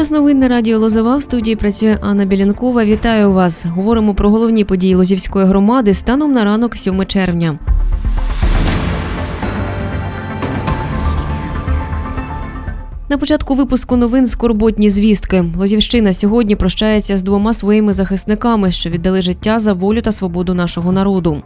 Час новин на радіо Лозова в студії працює Анна Білянкова. Вітаю вас. Говоримо про головні події Лозівської громади станом на ранок 7 червня. На початку випуску новин скорботні звістки. Лозівщина сьогодні прощається з двома своїми захисниками, що віддали життя за волю та свободу нашого народу.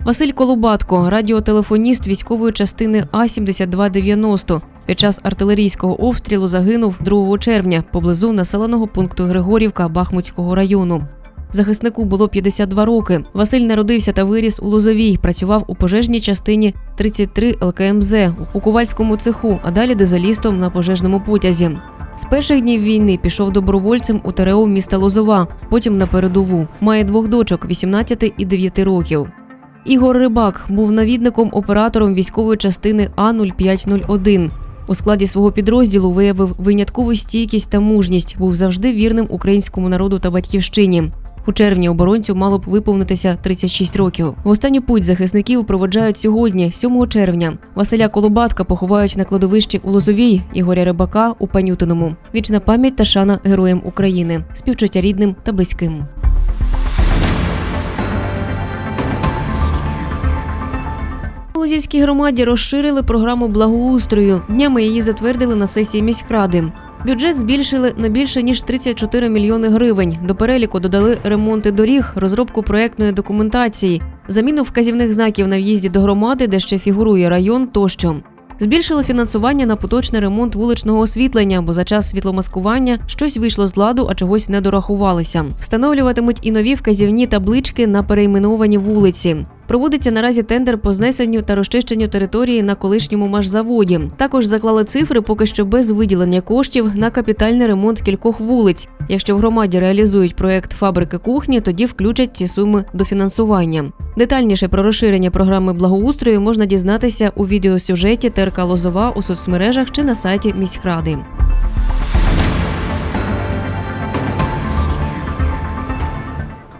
Василь Колубатко, радіотелефоніст військової частини А 7290 під час артилерійського обстрілу загинув 2 червня поблизу населеного пункту Григорівка Бахмутського району. Захиснику було 52 роки. Василь народився та виріс у Лозовій. Працював у пожежній частині 33 ЛКМЗ у Ковальському цеху, а далі дизелістом на пожежному потязі. З перших днів війни пішов добровольцем у ТРО міста Лозова, потім на передову. Має двох дочок 18 і 9 років. Ігор Рибак був навідником оператором військової частини А 0501 У складі свого підрозділу виявив виняткову стійкість та мужність. Був завжди вірним українському народу та батьківщині. У червні оборонцю мало б виповнитися 36 років. В останню путь захисників проводжають сьогодні, 7 червня. Василя Колобатка поховають на кладовищі у Лозовій, Ігоря Рибака у Панютиному. Вічна пам'ять та шана героям України, співчуття рідним та близьким. У Лозівській громаді розширили програму благоустрою. Днями її затвердили на сесії міськради. Бюджет збільшили на більше ніж 34 мільйони гривень. До переліку додали ремонти доріг, розробку проектної документації, заміну вказівних знаків на в'їзді до громади, де ще фігурує район тощо. Збільшили фінансування на поточний ремонт вуличного освітлення, бо за час світломаскування щось вийшло з ладу, а чогось не дорахувалися. Встановлюватимуть і нові вказівні таблички на перейменовані вулиці. Проводиться наразі тендер по знесенню та розчищенню території на колишньому машзаводі. Також заклали цифри поки що без виділення коштів на капітальний ремонт кількох вулиць. Якщо в громаді реалізують проект фабрики кухні, тоді включать ці суми до фінансування. Детальніше про розширення програми благоустрою можна дізнатися у відеосюжеті ТРК Лозова у соцмережах чи на сайті міськради.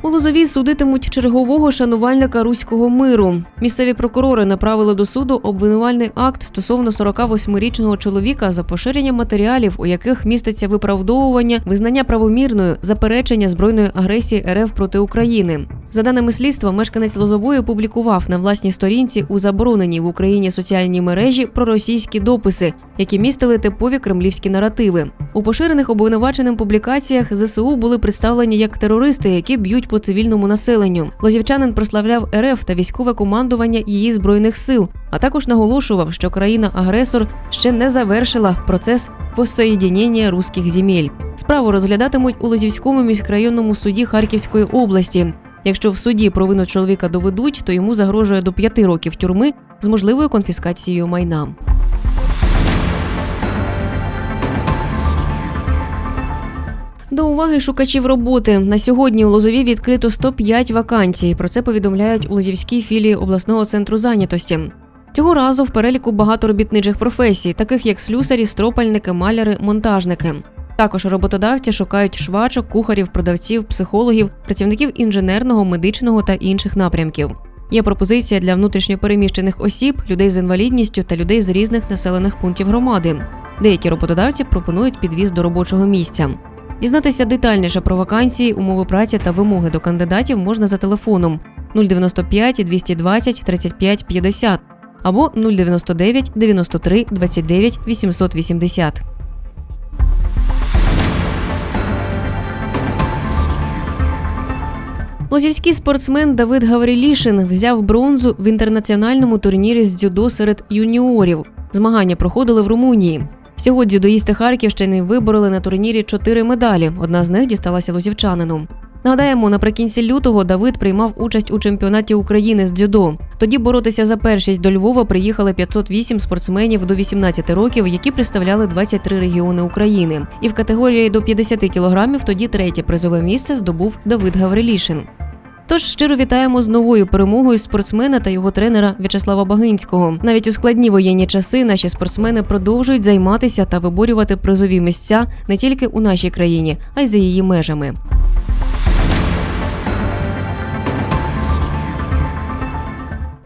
У Лозовій судитимуть чергового шанувальника руського миру. Місцеві прокурори направили до суду обвинувальний акт стосовно 48-річного чоловіка за поширення матеріалів, у яких міститься виправдовування, визнання правомірною, заперечення збройної агресії РФ проти України. За даними слідства, мешканець Лозової публікував на власній сторінці у забороненій в Україні соціальній мережі проросійські дописи, які містили типові кремлівські наративи. У поширених обвинуваченим публікаціях ЗСУ були представлені як терористи, які б'ють по цивільному населенню. Лозівчанин прославляв РФ та військове командування її збройних сил, а також наголошував, що країна-агресор ще не завершила процес воссоєдінення руських земель. Справу розглядатимуть у Лозівському міськрайонному суді Харківської області. Якщо в суді провину чоловіка доведуть, то йому загрожує до п'яти років тюрми з можливою конфіскацією майна. До уваги шукачів роботи на сьогодні у Лозові відкрито 105 вакансій. Про це повідомляють у Лозівській філії обласного центру зайнятості. Цього разу в переліку багато робітничих професій, таких як слюсарі, стропальники, маляри, монтажники. Також роботодавці шукають швачок, кухарів, продавців, психологів, працівників інженерного, медичного та інших напрямків. Є пропозиція для внутрішньопереміщених осіб, людей з інвалідністю та людей з різних населених пунктів громади. Деякі роботодавці пропонують підвіз до робочого місця. Дізнатися детальніше про вакансії, умови праці та вимоги до кандидатів можна за телефоном 095 220 35 50 або 099 93 29 880. Лозівський спортсмен Давид Гаврилішин взяв бронзу в інтернаціональному турнірі з дзюдо серед юніорів. Змагання проходили в Румунії. Всього дзюдоїсти Харківщини вибороли на турнірі чотири медалі. Одна з них дісталася лозівчанину. Нагадаємо, наприкінці лютого Давид приймав участь у чемпіонаті України з дзюдо. Тоді боротися за першість до Львова приїхали 508 спортсменів до 18 років, які представляли 23 регіони України. І в категорії до 50 кілограмів тоді третє призове місце здобув Давид Гаврилішин. Тож щиро вітаємо з новою перемогою спортсмена та його тренера В'ячеслава Багинського. Навіть у складні воєнні часи наші спортсмени продовжують займатися та виборювати призові місця не тільки у нашій країні, а й за її межами.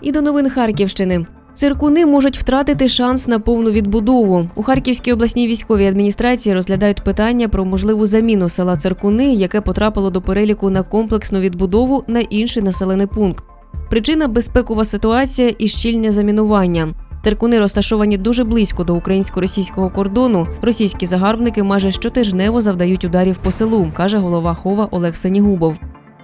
І до новин Харківщини. Циркуни можуть втратити шанс на повну відбудову. У Харківській обласній військовій адміністрації розглядають питання про можливу заміну села Циркуни, яке потрапило до переліку на комплексну відбудову на інший населений пункт. Причина безпекова ситуація і щільне замінування. Циркуни розташовані дуже близько до українсько-російського кордону. Російські загарбники майже щотижнево завдають ударів по селу, каже голова хова Олег Сенігубов.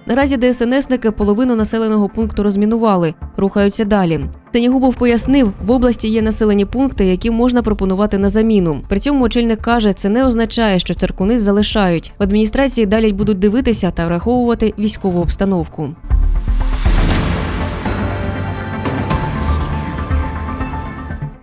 Наразі ДСНСники половину населеного пункту розмінували, рухаються далі. Сенігубов пояснив, в області є населені пункти, які можна пропонувати на заміну. При цьому очільник каже, це не означає, що циркуни залишають. В адміністрації далі будуть дивитися та враховувати військову обстановку.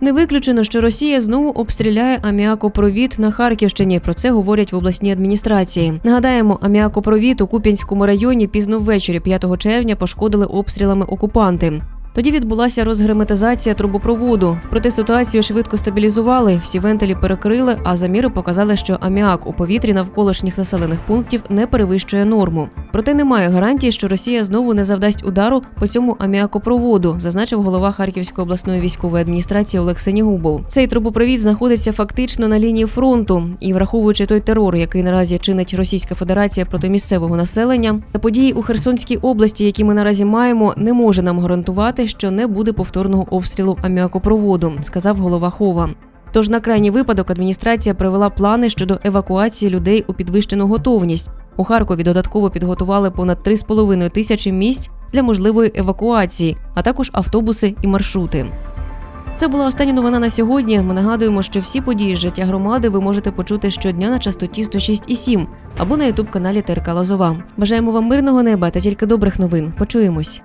Не виключено, що Росія знову обстріляє аміакопровід на Харківщині. Про це говорять в обласній адміністрації. Нагадаємо, аміакопровід у Куп'янському районі пізно ввечері 5 червня пошкодили обстрілами окупанти. Тоді відбулася розгерметизація трубопроводу. Проте ситуацію швидко стабілізували, всі вентилі перекрили, а заміри показали, що аміак у повітрі навколишніх населених пунктів не перевищує норму. Проте немає гарантії, що Росія знову не завдасть удару по цьому аміакопроводу, зазначив голова Харківської обласної військової адміністрації Олег Сенігубов. Цей трубопровід знаходиться фактично на лінії фронту, і враховуючи той терор, який наразі чинить Російська Федерація проти місцевого населення, та події у Херсонській області, які ми наразі маємо, не може нам гарантувати, що не буде повторного обстрілу аміакопроводу, сказав голова Хова. Тож на крайній випадок адміністрація провела плани щодо евакуації людей у підвищену готовність. У Харкові додатково підготували понад 3,5 тисячі місць для можливої евакуації, а також автобуси і маршрути. Це була остання новина на сьогодні. Ми нагадуємо, що всі події з життя громади ви можете почути щодня на частоті 106,7 або на ютуб каналі ТРК Лозова. Бажаємо вам мирного неба та тільки добрих новин. Почуємось.